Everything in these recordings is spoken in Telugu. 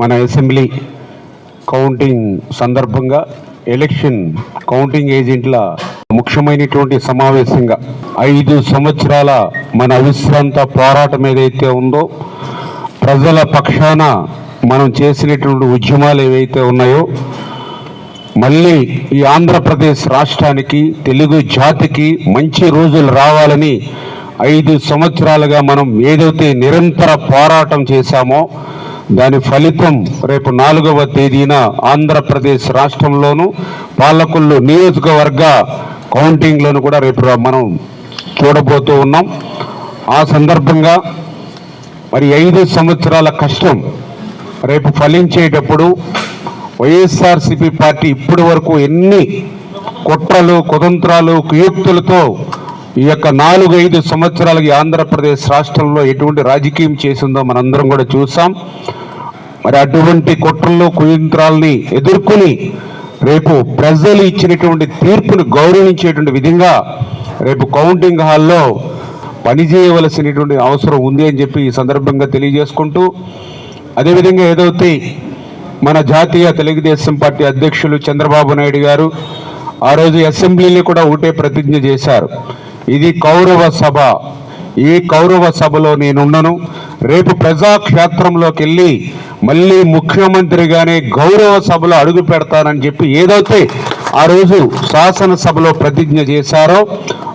మన అసెంబ్లీ కౌంటింగ్ సందర్భంగా ఎలక్షన్ కౌంటింగ్ ఏజెంట్ల ముఖ్యమైనటువంటి సమావేశంగా ఐదు సంవత్సరాల మన అవిశ్రాంత పోరాటం ఏదైతే ఉందో ప్రజల పక్షాన మనం చేసినటువంటి ఉద్యమాలు ఏవైతే ఉన్నాయో మళ్ళీ ఈ ఆంధ్రప్రదేశ్ రాష్ట్రానికి తెలుగు జాతికి మంచి రోజులు రావాలని ఐదు సంవత్సరాలుగా మనం ఏదైతే నిరంతర పోరాటం చేశామో దాని ఫలితం రేపు నాలుగవ తేదీన ఆంధ్రప్రదేశ్ రాష్ట్రంలోను పాలకొల్లు నియోజకవర్గ కౌంటింగ్లోను కూడా రేపు మనం చూడబోతూ ఉన్నాం. ఆ సందర్భంగా మరి ఐదు సంవత్సరాల కష్టం రేపు ఫలించేటప్పుడు వైఎస్ఆర్సిపి పార్టీ ఇప్పటి వరకు ఎన్ని కుట్రలు కుతంత్రాలు కుయుక్తులతో ఈ యొక్క నాలుగు ఐదు సంవత్సరాలకి ఆంధ్రప్రదేశ్ రాష్ట్రంలో ఎటువంటి రాజకీయం చేసిందో మనందరం కూడా చూసాం. మరి అటువంటి కుట్రలు కుయంత్రాలని ఎదుర్కొని రేపు ప్రజలు ఇచ్చినటువంటి తీర్పును గౌరవించేటువంటి విధంగా రేపు కౌంటింగ్ హాల్లో పనిచేయవలసినటువంటి అవసరం ఉంది అని చెప్పి ఈ సందర్భంగా తెలియజేసుకుంటూ అదేవిధంగా ఏదైతే మన జాతీయ తెలుగుదేశం పార్టీ అధ్యక్షులు చంద్రబాబు నాయుడు గారు ఆ రోజు అసెంబ్లీని కూడా ఒకటే ప్రతిజ్ఞ చేశారు. ఇది కౌరవ సభ. ఈ కౌరవ సభలో నేనున్నను రేపు ప్రజాక్షేత్రంలోకి వెళ్ళి మళ్ళీ ముఖ్యమంత్రిగానే గౌరవ సభలో అడుగు పెడతానని చెప్పి ఏదైతే ఆ రోజు శాసనసభలో ప్రతిజ్ఞ చేశారో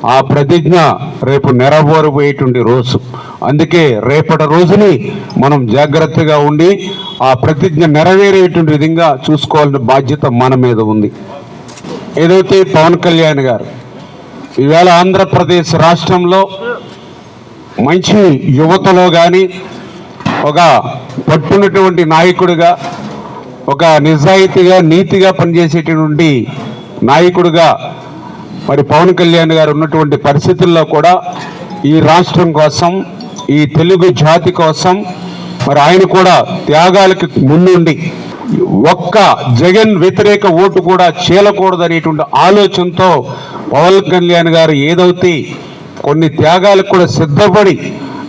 ఆ ప్రతిజ్ఞ రేపు నెరవేరబోయేటువంటి రోజు. అందుకే రేపటి రోజుని మనం జాగ్రత్తగా ఉండి ఆ ప్రతిజ్ఞ నెరవేరేటువంటి విధంగా చూసుకోవాల్సిన బాధ్యత మన మీద ఉంది. ఏదైతే పవన్ కళ్యాణ్ గారు ఈవేళ ఆంధ్రప్రదేశ్ రాష్ట్రంలో మంచి యువతలో కానీ ఒక పట్టున్నటువంటి నాయకుడిగా ఒక నిజాయితీగా నీతిగా పనిచేసేటటువంటి నాయకుడిగా మరి పవన్ కళ్యాణ్ గారు ఉన్నటువంటి పరిస్థితుల్లో కూడా ఈ రాష్ట్రం కోసం ఈ తెలుగు జాతి కోసం మరి ఆయన కూడా త్యాగాలకి ముందుండి. ఒక్క జగన్ వ్యతిరేక ఓటు కూడా చీలకూడదు అనేటువంటి ఆలోచనతో పవన్ కళ్యాణ్ గారు ఏదైతే కొన్ని త్యాగాలకు కూడా సిద్ధపడి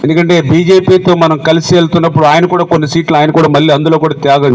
ఎందుకంటే బీజేపీతో మనం కలిసి వెళ్తున్నప్పుడు ఆయన కూడా కొన్ని సీట్లు ఆయన కూడా మళ్ళీ అందులో కూడా త్యాగం